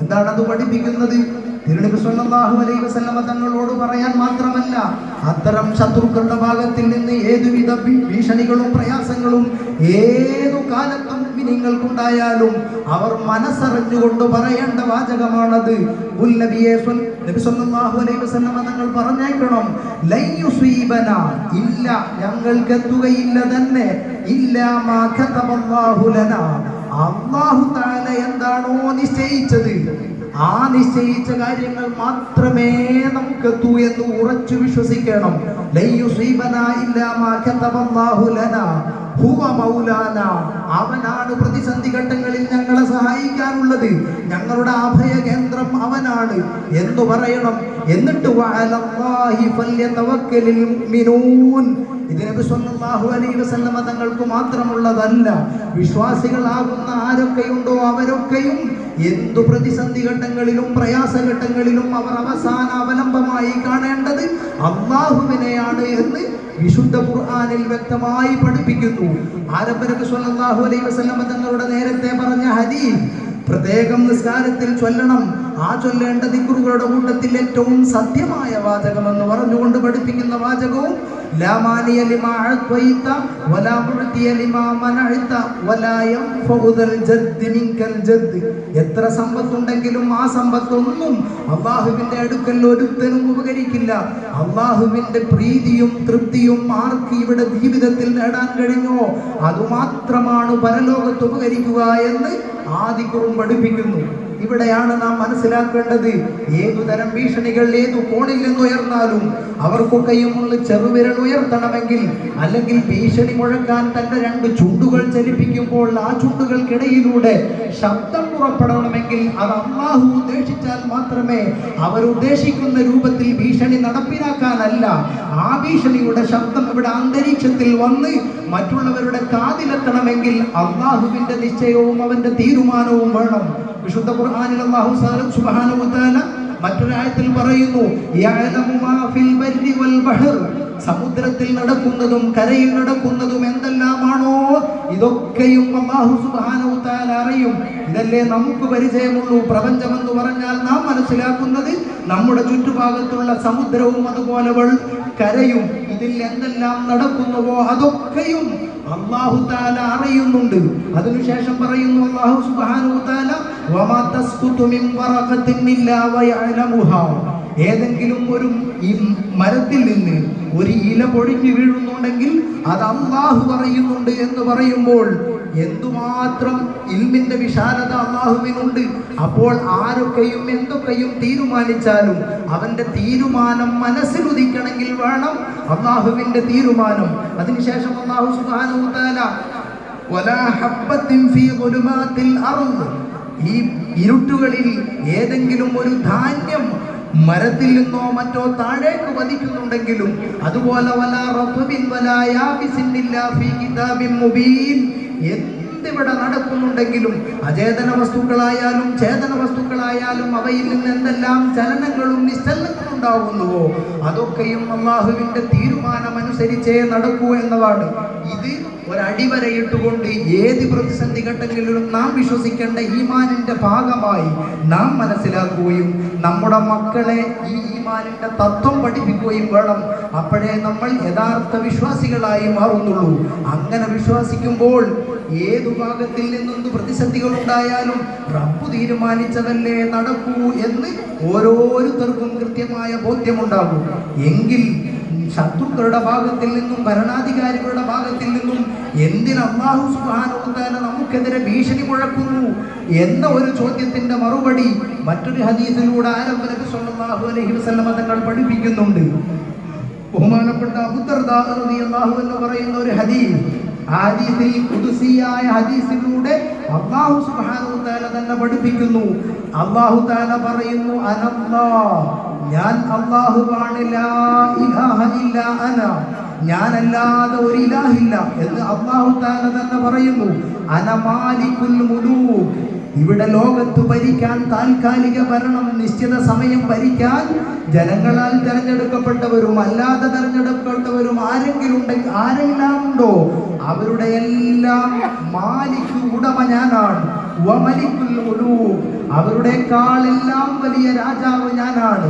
എന്താണ് അത് പഠിപ്പിക്കുന്നത്? തിരുനബി സല്ലല്ലാഹു അലൈഹി വസല്ലമ തങ്ങളോട് പറയാൻ മാത്രമല്ല അത്തരം ശത്രുക്കളുടെ ഭാഗത്തിൽ നിന്ന് ഏതുവിധ ഭീഷണികളും പ്രയാസങ്ങളും ഏതു കാലത്തും നിങ്ങൾക്കുണ്ടായാലും അവർ മനസ്സറിഞ്ഞുകൊണ്ട് പറയേണ്ട വാചകമാണത്. തങ്ങൾ പറഞ്ഞേക്കണം ഇല്ല ഞങ്ങൾക്ക് എത്തുകയില്ല തന്നെ ഇല്ലാ മാ താല എന്താണോ നിശ്ചയിച്ചത്. ആ നിശ്ചയിച്ച കാര്യങ്ങൾ മാത്രമേ നമുക്ക് എത്തൂ എന്ന് ഉറച്ചു വിശ്വസിക്കണം. അവനാണ് പ്രതിസന്ധി ഘട്ടങ്ങളിൽ ഞങ്ങളെ സഹായിക്കാനുള്ളത്. ഞങ്ങളുടെ അഭയ കേന്ദ്രം അവനാണ്. എന്ന് പറയണം. എന്നിട്ട് വഅലല്ലാഹി ഫല്യതവക്കലിൽ മുഅ്മിനൂൻ ഇത് നബി സല്ലല്ലാഹു അലൈഹി വസല്ലമ തങ്ങൾക്ക് മാത്രമുള്ളതല്ല. വിശ്വാസികളാകുന്ന ആരൊക്കെയുണ്ടോ അവരൊക്കെയും എന്തു പ്രതിസന്ധി ഘട്ടങ്ങളിലും പ്രയാസഘട്ടങ്ങളിലും അവർ അവസാന അവലംബമായി കാണേണ്ടത് അള്ളാഹുവിനെയാണ് എന്ന് വിശുദ്ധ ഖുർആാനിൽ വ്യക്തമായി പഠിപ്പിക്കുന്നു. ആരംഭരക്ക് സ്വല്ലാഹു അലൈ അലൈഹി വസല്ലമ തങ്ങളുടെ നേരത്തെ പറഞ്ഞ ഹദീസ് പ്രത്യേകം നിസ്കാരത്തിൽ ചൊല്ലണം. ആ ചൊല്ലേണ്ട ദിക്കുറുകളുടെ കൂട്ടത്തിൽ ഏറ്റവും സത്യമായ വാചകമെന്ന് പറഞ്ഞുകൊണ്ട് പഠിപ്പിക്കുന്ന വാചകവും എത്ര സമ്പത്തുണ്ടെങ്കിലും ആ സമ്പത്തൊന്നും അള്ളാഹുവിന്റെ അടുക്കൽ ഒരുത്തനും ഉപകരിക്കില്ല. അള്ളാഹുവിന്റെ പ്രീതിയും തൃപ്തിയും ആർക്ക് ഇവിടെ ജീവിതത്തിൽ നേടാൻ കഴിഞ്ഞോ? അതുമാത്രമാണ് പരലോകത്ത് ഉപകരിക്കുക എന്ന് ആദിക്കുറും പഠിപ്പിക്കുന്നു. ഇവിടെയാണ് നാം മനസ്സിലാക്കേണ്ടത്. ഏതു തരം ഭീഷണികൾ ഏതു കോണിൽ നിന്ന് ഉയർന്നാലും ചെറുവിരൽ ഉയർത്തണമെങ്കിൽ അല്ലെങ്കിൽ ഭീഷണി മുഴക്കാൻ തന്റെ രണ്ട് ചുണ്ടുകൾ ചലിപ്പിക്കുമ്പോൾ ആ ചുണ്ടുകൾക്കിടയിലൂടെ ശബ്ദം പുറപ്പെടണമെങ്കിൽ അത് അള്ളാഹു ഉദ്ദേശിച്ചാൽ മാത്രമേ അവരുദ്ദേശിക്കുന്ന രൂപത്തിൽ ഭീഷണി നടപ്പിലാക്കാനല്ല. ആ ഭീഷണിയുടെ ശബ്ദം ഇവിടെ അന്തരീക്ഷത്തിൽ വന്ന് മറ്റുള്ളവരുടെ കാതിലെത്തണമെങ്കിൽ അള്ളാഹുവിന്റെ നിശ്ചയവും അവന്റെ തീരുമാനവും വേണം. വിശുദ്ധ ഖുർആനിൽ അല്ലാഹു സുബ്ഹാനഹു വ തആല മറ്റൊരായത്തിൽ പറയുന്നു സമുദ്രത്തിൽ നടക്കുന്നതും കരയിൽ നടക്കുന്നതും എന്തെല്ലാമാണോ ഇതൊക്കെയും വ തആല അറിയും. ഇതല്ലേ നമുക്ക് പരിചയമുള്ളൂ. പ്രപഞ്ചം എന്ന് പറഞ്ഞാൽ നാം മനസ്സിലാക്കുന്നത് നമ്മുടെ ചുറ്റുഭാഗത്തുള്ള സമുദ്രവും അതുപോലെ കരയും. ഇതിൽ എന്തെല്ലാം നടക്കുന്നുവോ അതൊക്കെയും അള്ളാഹു താല അറിയുന്നുണ്ട്. അതിനുശേഷം പറയുന്നു അള്ളാഹു സുബാനു താല ഏതെങ്കിലും ഒരു ഈ മരത്തിൽ നിന്ന് ഒരു ഇല പൊഴിഞ്ഞു വീഴുന്നുണ്ടെങ്കിൽ അത് അള്ളാഹു പറയുന്നുണ്ട് എന്ന് പറയുമ്പോൾ എന്തുമാത്രം ഇൽമിന്റെ വിശാലത അള്ളാഹുവിനുണ്ട്. അപ്പോൾ ആരൊക്കെയും എന്തൊക്കെയും തീരുമാനിച്ചാലും അവന്റെ തീരുമാനം മനസ്സിലുദിക്കണമെങ്കിൽ വേണം അള്ളാഹുവിന്റെ തീരുമാനം. അതിനുശേഷം അള്ളാഹു അർദ് ഈ ഇരുട്ടുകളിൽ ഏതെങ്കിലും ഒരു ധാന്യം മരത്തിൽ നിന്നോ മറ്റോ താഴേക്ക് വധിക്കുന്നുണ്ടെങ്കിലും അതുപോലെ വല വലാ ഫീ കിതാബിൻ മുബീൻ. എന്തിവിടെ നടക്കുന്നുണ്ടെങ്കിലും അചേതന വസ്തുക്കളായാലും ചേതന വസ്തുക്കളായാലും അവയിൽ നിന്ന് എന്തെല്ലാം ചലനങ്ങളും നിശ്ചലനങ്ങളും ഉണ്ടാകുന്നുവോ? അതൊക്കെയും അള്ളാഹുവിന്റെ തീരുമാനമനുസരിച്ചേ നടക്കൂ എന്നതാണ്. ഇത് ഒരടിവരയിട്ടുകൊണ്ട് ഏത് പ്രതിസന്ധി ഘട്ടങ്ങളിലും നാം വിശ്വസിക്കേണ്ട ഈമാനിന്റെ ഭാഗമായി നാം മനസ്സിലാക്കുകയും നമ്മുടെ മക്കളെ ഈ ഈമാനിന്റെ തത്വം പഠിപ്പിക്കുകയും വേണം. അപ്പോഴേ നമ്മൾ യഥാർത്ഥ വിശ്വാസികളായി മാറുന്നുള്ളൂ. അങ്ങനെ വിശ്വാസിക്കുമ്പോൾ ഏതു ഭാഗത്തിൽ നിന്നും പ്രതിസന്ധികൾ ഉണ്ടായാലും റബ്ബ് തീരുമാനിച്ചതല്ലേ നടക്കൂ എന്ന് ഓരോരുത്തർക്കും കൃത്യമായ ബോധ്യമുണ്ടാകും. എങ്കിൽ ശത്രുക്കളുടെ ഭാഗത്തിൽ നിന്നും ഭരണാധികാരികളുടെ ഭാഗത്തിൽ നിന്നും എന്തിന് അള്ളാഹു സുബാനുത്താല നമുക്കെതിരെ ഭീഷണി മുഴക്കുന്നു എന്ന ഒരു ചോദ്യത്തിന്റെ മറുപടി മറ്റൊരു ഹദീസിലൂടെ ആരംഭനക്ക് നബി അലഹി വസല്ലമ തങ്ങൾ പഠിപ്പിക്കുന്നുണ്ട്. ബഹുമാനപ്പെട്ട അബൂദർദാഹു എന്ന് പറയുന്ന ഒരു ഹദീസ്. ഹദീസിൽ ഖുദ്സിയായ ഹദീസിലൂടെ അല്ലാഹു സുബ്ഹാനഹു തആല തന്നെ പഠിപ്പിക്കുന്നു. അള്ളാഹു തആല പറയുന്നു അനല്ലാ ഞാൻ അന. ഞാനല്ലാതെ ഒരു ഇലാഹില്ല എന്ന് അള്ളാഹു താല തന്നെ പറയുന്നു. അനമാലിക്കുൽ മുലൂ ഇവിടെ ലോകത്ത് ഭരിക്കാൻ താൽക്കാലിക ഭരണം നിശ്ചിത സമയം ഭരിക്കാൻ ജനങ്ങളാൽ തെരഞ്ഞെടുക്കപ്പെട്ടവരും അല്ലാതെ തെരഞ്ഞെടുക്കപ്പെട്ടവരും ആരെങ്കിലും ഉണ്ടെങ്കിൽ ആരെല്ലാം ഉണ്ടോ അവരുടെ എല്ലാം മാലിക്ക് ഉടമ ഞാനാണ്. വമലിക്കുൽ എല്ലാം വലിയ രാജാവ് ഞാനാണ്.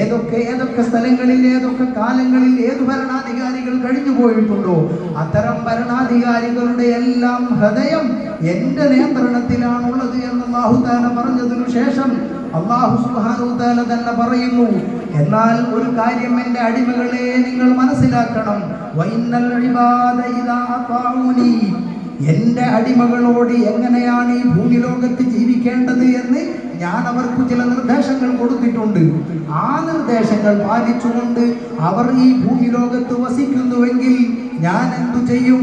ഏതൊക്കെ ഏതൊക്കെ സ്ഥലങ്ങളിൽ ഏതൊക്കെ കാലങ്ങളിൽ ഏത് ഭരണാധികാരികൾ കഴിഞ്ഞു പോയിട്ടുണ്ടോ അത്തരം ഭരണാധികാരികളുടെ എല്ലാം ഹൃദയം എന്റെ നിയന്ത്രണത്തിലാണുള്ളത് എന്ന് അള്ളാഹുദാന പറഞ്ഞതിനു ശേഷം അള്ളാഹു സുഹാനുദാന തന്നെ പറയുന്നു എന്നാൽ ഒരു കാര്യം എന്റെ അടിമകളെ നിങ്ങൾ മനസ്സിലാക്കണം. എന്റെ അടിമകളോട് എങ്ങനെയാണ് ഈ ഭൂമിലോകത്ത് ജീവിക്കേണ്ടത് എന്ന് ഞാൻ അവർക്ക് ചില നിർദ്ദേശങ്ങൾ കൊടുത്തിട്ടുണ്ട് ആ നിർദ്ദേശങ്ങൾ പാലിച്ചുകൊണ്ട് അവർ ഈ ഭൂമി ലോകത്ത് വസിക്കുന്നുവെങ്കിൽ ഞാൻ എന്തു ചെയ്യും.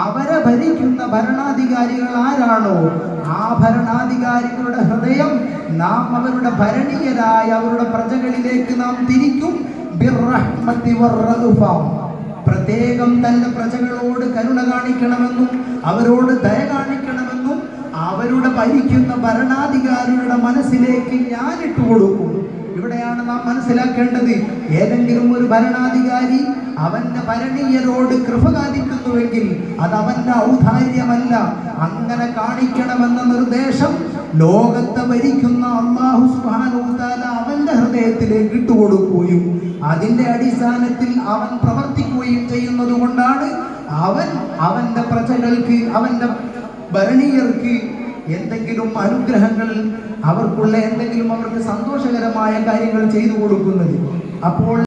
അവരെ ഭരിക്കുന്ന ഭരണാധികാരികൾ ആരാണോ ആ ഭരണാധികാരികളുടെ ഹൃദയം നാം അവരുടെ ഭരണീയരായ അവരുടെ പ്രജകളിലേക്ക് നാം തിരിക്കും ബിർറഹ്മത്തി വറഅഫ. പ്രത്യേകം തന്റെ പ്രജകളോട് കരുണ കാണിക്കണമെന്നും അവരോട് ദയ കാണിക്കണമെന്നും അവരുടെ ഭരിക്കുന്ന ഭരണാധികാരിയുടെ മനസ്സിലേക്ക് ഞാൻ ഇട്ടു കൊടുക്കും ഇവിടെയാണ് നാം മനസ്സിലാക്കേണ്ടത്. ഏതെങ്കിലും ഒരു ഭരണാധികാരി അവന്റെ ഭരണീയരോട് കൃപ കാണിക്കുന്നുവെങ്കിൽ അത് അവന്റെ ഔദാര്യമല്ല. അങ്ങനെ കാണിക്കണമെന്ന നിർദ്ദേശം ലോകത്തെ ഭരിക്കുന്ന അള്ളാഹു സുബാനുത്താല അവന്റെ ഹൃദയത്തിലേക്ക് ഇട്ടുകൊടുക്കുകയും അതിന്റെ അടിസ്ഥാനത്തിൽ അവൻ പ്രവർത്തിക്കുകയും ചെയ്യുന്നത് കൊണ്ടാണ് അവൻ അവന്റെ പ്രജകൾക്ക് അവന്റെ ഭരണീയർക്ക് എന്തെങ്കിലും അനുഗ്രഹങ്ങൾ അവർക്കുള്ള എന്തെങ്കിലും അവർക്ക് സന്തോഷകരമായ കാര്യങ്ങൾ ചെയ്തു കൊടുക്കുന്നത്. അപ്പോൾ